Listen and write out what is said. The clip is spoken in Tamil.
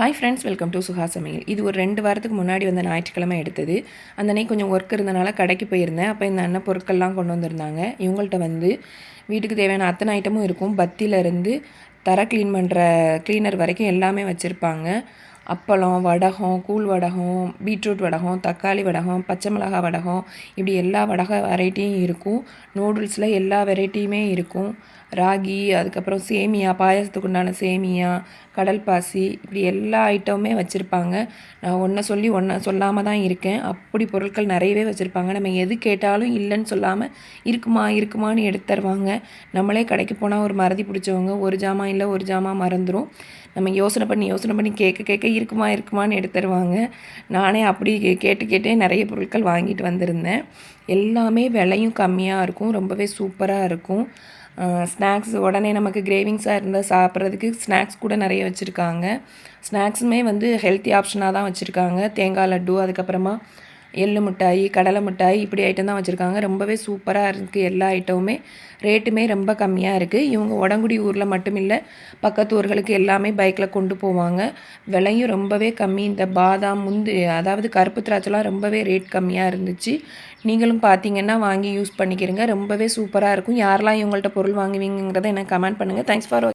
Hi friends welcome to Suha சமையல் இது ஒரு ரெண்டு வாரத்துக்கு முன்னாடி வந்து ஞாயிற்றுக்கிழமை எடுத்தது. அந்த அன்னைக்கு கொஞ்சம் ஒர்க் இருந்தனால கடைக்கு போயிருந்தேன். அப்போ இந்த அண்ணன் பொருட்கள்லாம் கொண்டு வந்திருந்தாங்க. இவங்கள்ட்ட வந்து வீட்டுக்கு தேவையான அத்தனை ஐட்டமும் இருக்கும். பத்தியிலேருந்து தர க்ளீன் பண்ணுற க்ளீனர் வரைக்கும் எல்லாமே வச்சுருப்பாங்க. அப்பளம் வடகம் கூழ் வடகம் பீட்ரூட் வடகம் தக்காளி வடகம் பச்சை மிளகாய் வடகம் இப்படி எல்லா வடக வெரைட்டியும் இருக்கும். நூடுல்ஸில் எல்லா வெரைட்டியுமே இருக்கும். ராகி அதுக்கப்புறம் சேமியா பாயசத்துக்கு உண்டான சேமியா கடல் பாசி இப்படி எல்லா ஐட்டமுமே வச்சுருப்பாங்க. நான் ஒன்றை சொல்லி ஒன்றை சொல்லாமல் தான் இருக்கேன். அப்படி பொருட்கள் நிறையவே வச்சுருப்பாங்க. நம்ம எது கேட்டாலும் இல்லைன்னு சொல்லாமல் இருக்குமா இருக்குமான்னு எடுத்து தருவாங்க. நம்மளே கடைக்கு போனால் ஒரு மறதி பிடிச்சவங்க ஒரு ஜாமான் இல்லை ஒரு ஜாமான் மறந்துடும் நம்ம யோசனை பண்ணி யோசனை பண்ணி கேட்க கேட்க இருக்குமா இருக்குமான்னு எடுத்து தருவாங்க. நானே அப்படி கேட்டு கேட்டே நிறைய பொருட்கள் வாங்கிட்டு வந்திருந்தேன். எல்லாமே விலையும் கம்மியாக இருக்கும். ரொம்பவே சூப்பராக இருக்கும். ஸ்நாக்ஸ் உடனே நமக்கு கிரேவிங்ஸாக இருந்தால் சாப்பிட்றதுக்கு ஸ்நாக்ஸ் கூட நிறைய வச்சுருக்காங்க. ஸ்நாக்ஸுமே வந்து ஹெல்த்தி ஆப்ஷனாக தான் வச்சுருக்காங்க. தேங்காய் லட்டு அதுக்கப்புறமா எள்ளு மிட்டாய் கடலை மிட்டாய் இப்படி ஐட்டம் தான் வச்சுருக்காங்க. ரொம்பவே சூப்பராக இருக்குது எல்லா ஐட்டமுமே ரேட்டுமே ரொம்ப கம்மியாக இருக்குது இவங்க உடங்குடி ஊரில் மட்டும் இல்லை பக்கத்து ஊர்களுக்கு எல்லாமே பைக்கில் கொண்டு போவாங்க. விலையும் ரொம்பவே கம்மி. இந்த பாதாம் முந்து அதாவது கருப்பு திராட்சைலாம் ரொம்பவே ரேட் கம்மியாக இருந்துச்சு. நீங்களும் பார்த்தீங்கன்னா வாங்கி யூஸ் பண்ணிக்கிறங்க. ரொம்பவே சூப்பராக இருக்கும். யாரெல்லாம் இவங்கள்ட்ட பொருள் வாங்குவீங்கிறத எனக்கு கமெண்ட் பண்ணுங்கள் தேங்க்ஸ் ஃபார்